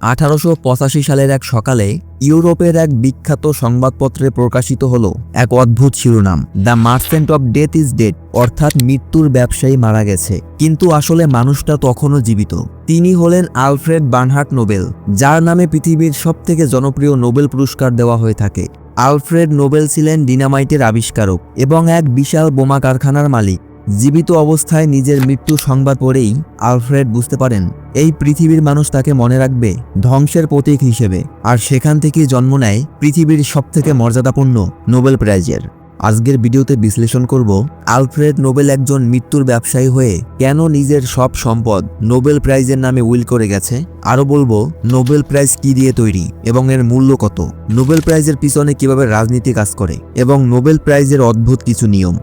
আঠারোশো পঁচাশি সালের এক সকালে ইউরোপের এক বিখ্যাত সংবাদপত্রে প্রকাশিত হল এক অদ্ভুত শিরোনাম। The merchant of death is dead অর্থাৎ মৃত্যুর ব্যবসায়ী মারা গেছে। কিন্তু আসলে মানুষটা তখনও জীবিত। তিনি হলেন আলফ্রেড বার্নহার্ট নোবেল, যার নামে পৃথিবীর সবথেকে জনপ্রিয় নোবেল পুরস্কার দেওয়া হয়ে থাকে। আলফ্রেড নোবেল ছিলেন ডিনামাইটের আবিষ্কারক এবং এক বিশাল বোমা কারখানার মালিক। জীবিত অবস্থায় নিজের মৃত্যু সংবাদ পড়েই আলফ্রেড বুঝতে পারেন এই পৃথিবীর মানুষ তাকে মনে রাখবে ধ্বংসের প্রতীক হিসেবে, আর সেখান থেকেই জন্ম নেয় পৃথিবীর সবথেকে মর্যাদাপূর্ণ নোবেল প্রাইজের। আজকের ভিডিওতে বিশ্লেষণ করব, আলফ্রেড নোবেল একজন মৃত্যুর ব্যবসায়ী হয়ে কেন নিজের সব সম্পদ নোবেল প্রাইজের নামে উইল করে গেছে? আরও বলব, নোবেল প্রাইজ কি দিয়ে তৈরি এবং এর মূল্য কত? নোবেল প্রাইজের পিছনে কীভাবে রাজনীতি কাজ করে এবং নোবেল প্রাইজের অদ্ভুত কিছু নিয়ম?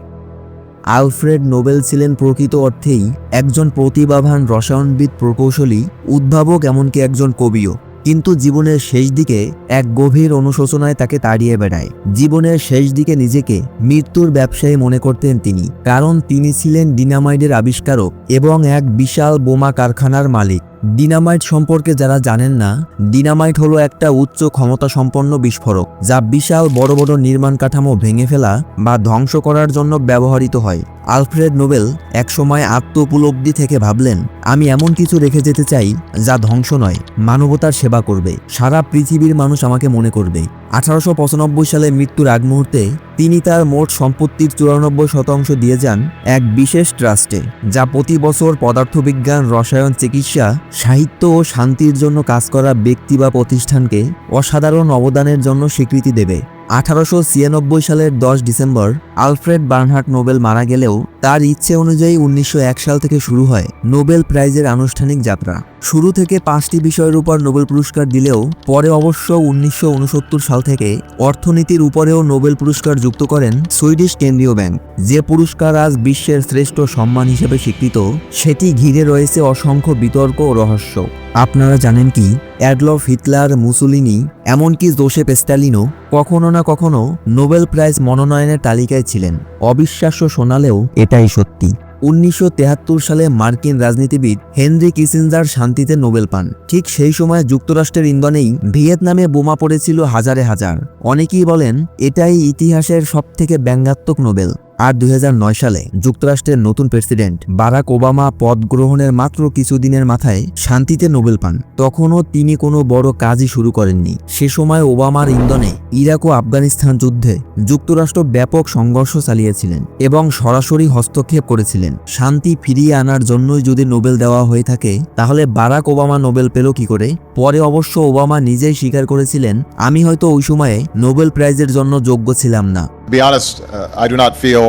আলফ্রেড নোবেল ছিলেন প্রকৃত অর্থেই একজন প্রতিভাবান রসায়নবিদ প্রকৌশলী, উদ্ভাবক এমনকি একজন কবিও। কিন্তু জীবনের শেষ দিকে এক গভীর অনুশোচনায় তাকে তাড়িয়ে বেড়ায়। জীবনের শেষ দিকে নিজেকে মৃত্যুর ব্যবসায়ী মনে করতেন তিনি, কারণ তিনি ছিলেন ডিনামাইডের আবিষ্কারক এবং এক বিশাল বোমা কারখানার মালিক। ডিনামাইট সম্পর্কে যারা জানেন না ডিনামাইট হলো একটা উচ্চ ক্ষমতা সম্পন্ন বিস্ফোরক, যা বিশাল বড় বড় নির্মাণ কাঠামো ভেঙে ফেলা বা ধ্বংস করার জন্য ব্যবহৃত হয়। আলফ্রেড নোবেল একসময় আত্ম উপলব্ধি থেকে ভাবলেন, আমি এমন কিছু রেখে যেতে চাই যা ধ্বংস নয়, মানবতার সেবা করবে। সারা পৃথিবীর মানুষ আমাকে মনে করবে। আঠারোশো পঁচানব্বই সালে মৃত্যুর আগ মুহূর্তে তিনি তার মোট সম্পত্তির চুরানব্বই শতাংশ দিয়ে যান এক বিশেষ ট্রাস্টে, যা প্রতি বছর পদার্থবিজ্ঞান, রসায়ন, চিকিৎসা, সাহিত্য ও শান্তির জন্য কাজ করা ব্যক্তি বা প্রতিষ্ঠানকে অসাধারণ অবদানের জন্য স্বীকৃতি দেবে। আঠারোশো ছিয়ানব্বই সালের দশ ডিসেম্বর, আলফ্রেড বার্নহার্ট নোবেল মারা গেলেও তার ইচ্ছে অনুযায়ী উনিশশো এক সাল থেকে শুরু হয় নোবেল প্রাইজের আনুষ্ঠানিক যাত্রা। শুরু থেকে পাঁচটি বিষয়ের উপর নোবেল পুরস্কার দিলেও পরে অবশ্য উনিশশো উনসত্তর সাল থেকে অর্থনীতির উপরেও নোবেল পুরস্কার যুক্ত করেন সুইডিশ কেন্দ্রীয় ব্যাংক। যে পুরস্কার আজ বিশ্বের শ্রেষ্ঠ সম্মান হিসেবে স্বীকৃত, সেটি ঘিরে রয়েছে অসংখ্য বিতর্ক ও রহস্য। আপনারা জানেন কি? অ্যাডলফ হিটলার, মুসুলিনি, এমনকি জোসেফ স্ট্যালিনও কখনো না কখনো নোবেল প্রাইজ মনোনয়নের তালিকায় ছিলেন। অবিশ্বাস্য শোনালেও এটাই সত্যি। উনিশশো সালে মার্কিন রাজনীতিবিদ হেনরি কিসিনজার শান্তিতে নোবেল পান। ঠিক সেই সময় যুক্তরাষ্ট্রের ইন্ধনেই ভিয়েতনামে বোমা পড়েছিল হাজারে হাজার। অনেকেই বলেন, এটাই ইতিহাসের সবথেকে ব্যঙ্গাত্মক নোবেল। আর দু হাজার নয় সালে যুক্তরাষ্ট্রের নতুন প্রেসিডেন্ট বারাক ওবামা পদ গ্রহণের মাত্র কিছুদিনের মাথায় শান্তিতে নোবেল পান। তখনও তিনি কোনো বড় কাজই শুরু করেননি। সে সময় ওবামার ইন্ধনে ইরাক ও আফগানিস্তান যুদ্ধে যুক্তরাষ্ট্র ব্যাপক সংঘর্ষ চালিয়েছিলেন এবং সরাসরি হস্তক্ষেপ করেছিলেন। শান্তি ফিরিয়ে আনার জন্যই যদি নোবেল দেওয়া হয়ে থাকে তাহলে বারাক ওবামা নোবেল পেল কি করে? পরে অবশ্য ওবামা নিজেই স্বীকার করেছিলেন আমি হয়তো ওই সময়ে নোবেল প্রাইজের জন্য যোগ্য ছিলাম না। Be honest, uh, I do not feel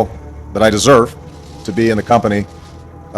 that I deserve to be in the company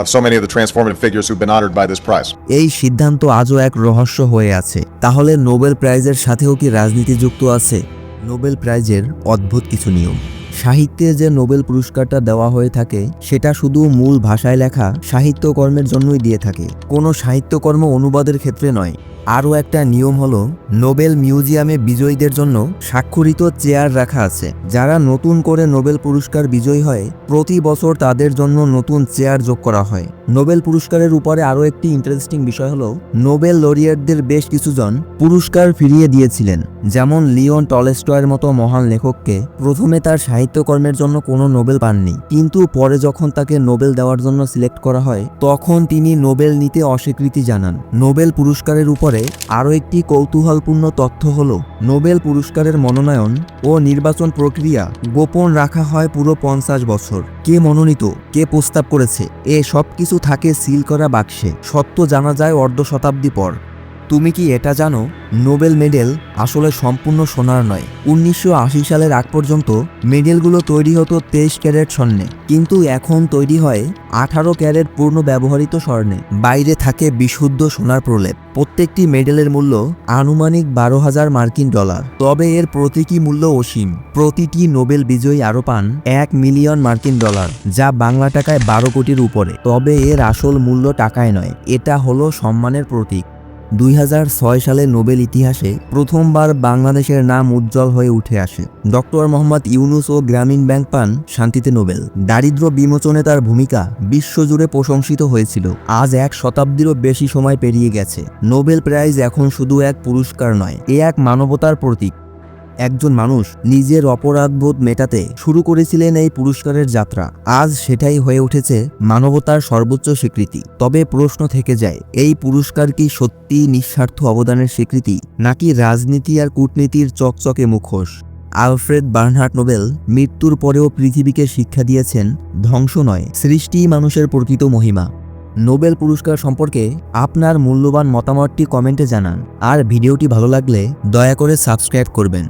of so many of the transformative figures who've been honored by this prize. এই সিদ্ধান্ত আজও এক রহস্য হয়ে আছে। তাহলে নোবেল প্রাইজের সাথেও কি রাজনীতি যুক্ত আছে? নোবেল প্রাইজের অদ্ভুত কিছু নিয়ম। সাহিত্যে যে নোবেল পুরস্কারটা দেওয়া হয়ে থাকে, সেটা শুধু মূল ভাষায় লেখা সাহিত্যকর্মের জন্যই দিয়ে থাকে। কোনো সাহিত্যকর্ম অনুবাদের ক্ষেত্রে নয় আরও একটা নিয়ম হলো, নোবেল মিউজিয়ামে বিজয়ীদের জন্য স্বাক্ষরিত চেয়ার রাখা আছে। যারা নতুন করে নোবেল পুরস্কার বিজয়ী হয়, প্রতি বছর তাদের জন্য নতুন চেয়ার যোগ করা হয়। নোবেল পুরস্কারের উপরে আরও একটি ইন্টারেস্টিং বিষয় হলো, নোবেল লরিয়েটদের বেশ কিছুজন পুরস্কার ফিরিয়ে দিয়েছিলেন। যেমন লিওন টলেস্টয়ের মতো মহান লেখককে প্রথমে তার সাহিত্যকর্মের জন্য কোনো নোবেল পাননি। কিন্তু পরে যখন তাকে নোবেল দেওয়ার জন্য সিলেক্ট করা হয়, তখন তিনি নোবেল নিতে অস্বীকৃতি জানান। নোবেল পুরস্কারের উপরে আরও একটি কৌতূহলপূর্ণ তথ্য হল, নোবেল পুরস্কারের মনোনয়ন ও নির্বাচন প্রক্রিয়া গোপন রাখা হয় পুরো পঞ্চাশ বছর। কে মনোনীত, কে প্রস্তাব করেছে, এ সব কিছু থাকে সিল করা বাক্সে। সত্য জানা যায় অর্ধ শতাব্দী পর। তুমি কি এটা জানো? নোবেল মেডেল আসলে সম্পূর্ণ সোনার নয়। উনিশশো সালের আগ পর্যন্ত মেডেলগুলো তৈরি হতো তেইশ ক্যারেট স্বর্ণে। কিন্তু এখন তৈরি হয় আঠারো ক্যারেট পূর্ণ ব্যবহৃত স্বর্ণে। বাইরে থাকে বিশুদ্ধ সোনার প্রলেপ। প্রত্যেকটি মেডেলের মূল্য আনুমানিক বারো হাজার মার্কিন ডলার। তবে এর প্রতীকী মূল্য অসীম। প্রতিটি নোবেল বিজয়ী আরও পান এক মিলিয়ন মার্কিন ডলার, যা বাংলা টাকায় বারো কোটির উপরে। তবে এর আসল মূল্য টাকায় নয়। এটা হলো সম্মানের প্রতীক। দুই হাজার ছয় সালে নোবেল ইতিহাসে প্রথমবার বাংলাদেশের নাম উজ্জ্বল হয়ে উঠে আসে। ডক্টর মোহাম্মদ ইউনুস ও গ্রামীণ ব্যাংক পান শান্তিতে নোবেল। দারিদ্র বিমোচনে তার ভূমিকা বিশ্বজুড়ে প্রশংসিত হয়েছিল। আজ এক শতাব্দীরও বেশি সময় পেরিয়ে গেছে। নোবেল প্রাইজ এখন শুধু এক পুরস্কার নয়, এ এক মানবতার প্রতীক। একজন মানুষ নিজের অপরাধবোধ মেটাতে শুরু করেছিলেন এই পুরস্কারের যাত্রা। আজ সেটাই হয়ে উঠেছে মানবতার সর্বোচ্চ স্বীকৃতি। তবে প্রশ্ন থেকে যায়, এই পুরস্কার কি সত্যি নিঃস্বার্থ অবদানের স্বীকৃতি, নাকি রাজনীতি আর কূটনীতির চকচকে মুখোশ? আলফ্রেড বার্নহার্ট নোবেল মৃত্যুর পরেও পৃথিবীকে শিক্ষা দিয়েছেন, ধ্বংস নয় সৃষ্টিই মানুষের প্রকৃত মহিমা। নোবেল পুরস্কার সম্পর্কে আপনার মূল্যবান মতামতটি কমেন্টে জানান। আর ভিডিওটি ভালো লাগলে দয়া করে সাবস্ক্রাইব করবেন।